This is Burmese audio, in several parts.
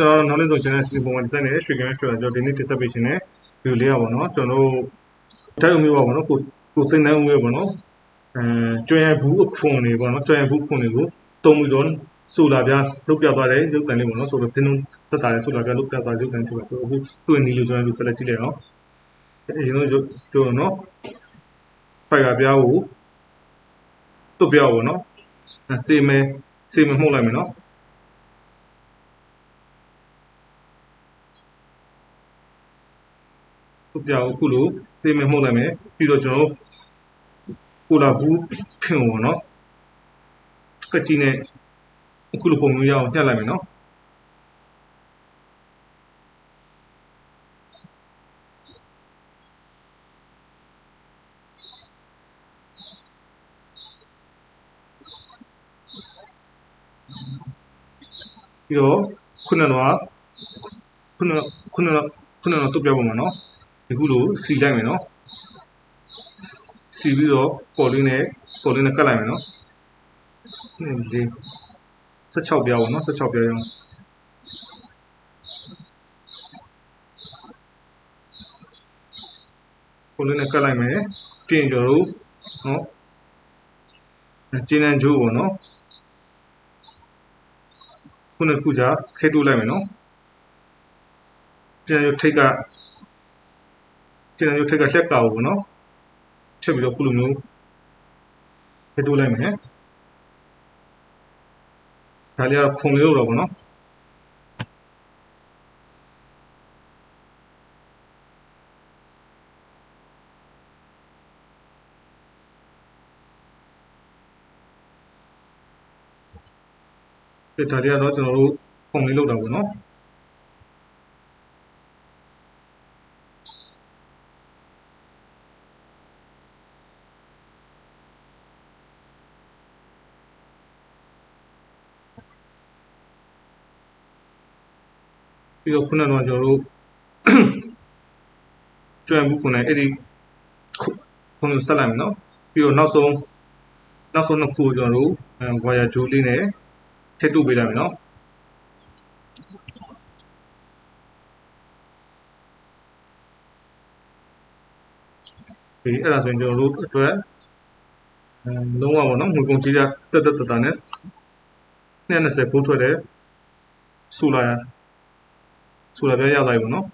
တော့ကျွန်တော်တို့ knowledge solution နဲ့ system ပုံမှန် design နဲ့ရွှေကင်းထွက်ကျွန်တော်ဒီနေ့တင်ဆက်ပေးခြင်းနဲ့ view လေးရပါတော့ကျွန်တော်တို့တိုက်ဦးမျိုးပါဘောနော်ကိုကိုသိန်းနိုင်ဦးမျိုးပေါ့နော်အဲကျွမ်းရဘူးအခွန်တွေပေါ့နော်ကျွမ်းရဘူးခွန်တွေကိုတုံးပြီးတော့ဆိုလာပြလုတ်ပြသွားတယ်ရုပ်တံလေးပေါ့နော်ဆိုတော့ဇင်းလုံးသက်တာရဲ့ဆိုလာပြလုတ်ပြသွားရုပ်တံဖြစ်ပါဆိုတော့အခုသူ့နီလို့ကျွန်တော်တို့ select ကြည့်လိုက်အောင်အရင်ဆုံးကျွန်တော်နော်ဖိုက်ကပြားကိုတုတ်ပြားပေါ့နော်စေမဲစေမဲမှုတ်လိုက်မယ်နော် တုတ်ပြားကိုအခုလိုစေမဲမှုတ်လိုက်မယ်ပြီးတော့ကျွန်တော်ကိုလာဘူးခင်ပေါ့နော်ကကြီးနဲ့အခုလိုပုံမျိုးရအောင်ညှက်လိုက်မယ်နော်ပြီးတော့ခုနကတော့ခုနခုနခုနတော့တုတ်ပြပုံမှာနော်ဒီ ခုလိုစီလိုက်မယ်နော်စီပြီးတော့ပေါ်လေးနဲ့ပေါ်လေးနဲ့ကတ်လိုက်မယ်နော်ဒီ16ပြားပေါ့နော်16ပြားရအောင်ပေါ်လေးနဲ့ကတ်လိုက်မယ်ပြင်ကျွန်တော်တို့နော်ကျင်းနှံဂျိုးပေါ့နော်ခုနှစ်ခုကြာခဲတိုးလိုက်မယ်နော်ကျင်းရုပ်ထိတ်က ကျင်းရုပ်ထိတ်ကလက်ကာပေါ့နော်ချက်ပြီးတော့ခုလိုမျိုးခဲတိုးလိုက်မယ်ဒါလေးကခုံလေးလို့တော့ပေါ့နော်ဒီဒါလေးကတော့ကျွန်တော်တို့ခုံလေးလောက်တာပေါ့နော် ပြီးတော့ခုနကတော့ကျွန်တော်တို့ကျွမ်းမှုခုနအဲ့ဒီခုနဆက်လိုက်မယ်နော်ပြီးတော့နောက်ဆုံးနောက်ဆုံးနှစ်ခုကျွန်တော်တို့ဝါယာဂျိုးလေးနဲ့ထည့်တူပေးလိုက်မယ်နော်ဒီအဲ့ဒါဆိုရင်ကျွန်တော်တို့အတွက်အဲလုံးဝပေါ့နော်ငွေကုန်ကြေးကြတက်တက်တတာနဲ့220ဖိုးထွက်တဲ့ဆူလာ ဆူလာပြရလိုက်ပေါ့နော်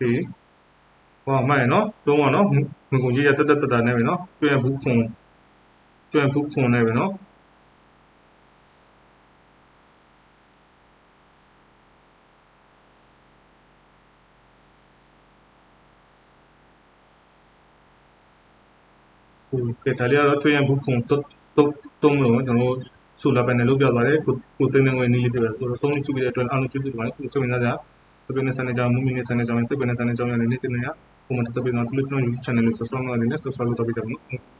ဒီဟောမှန်ရနော်လုံးဝနော်ငွေကုန်ကြေးကြတက်တက်တတာနဲ့ပဲနော်ကျွမ်းဘူးခွန်ကျွမ်းဘူးခွန်နဲ့ပဲနော် ကဲဒါလေးကတော့ကျွမ်းဘူးခွန်တုတ်တုတ်တုံးလို့ကျွန်တော်တို့ဆိုလာပန်နယ်လုပ်ပြသွားတယ်ကိုကိုသိန်းသိန်းဝင်နေလေးပြတယ်ဆိုတော့ဆုံးနေချူပြီးတဲ့အတွက်အားလုံးကျေးဇူးတင်ပါတယ်ကိုစိတ်ဝင်စားကြတပင်းနဲ့ဆန်နေကြမူမီနဲ့ဆန်နေကြတပင်းနဲ့ဆန်နေကြရနေနေစနေရပုံမှန်စပင်းတော့သူတို့ကျွန်တော် YouTube channel လေး subscribe လုပ်နေတယ် subscribe လုပ်တော့ပြကြပါဦး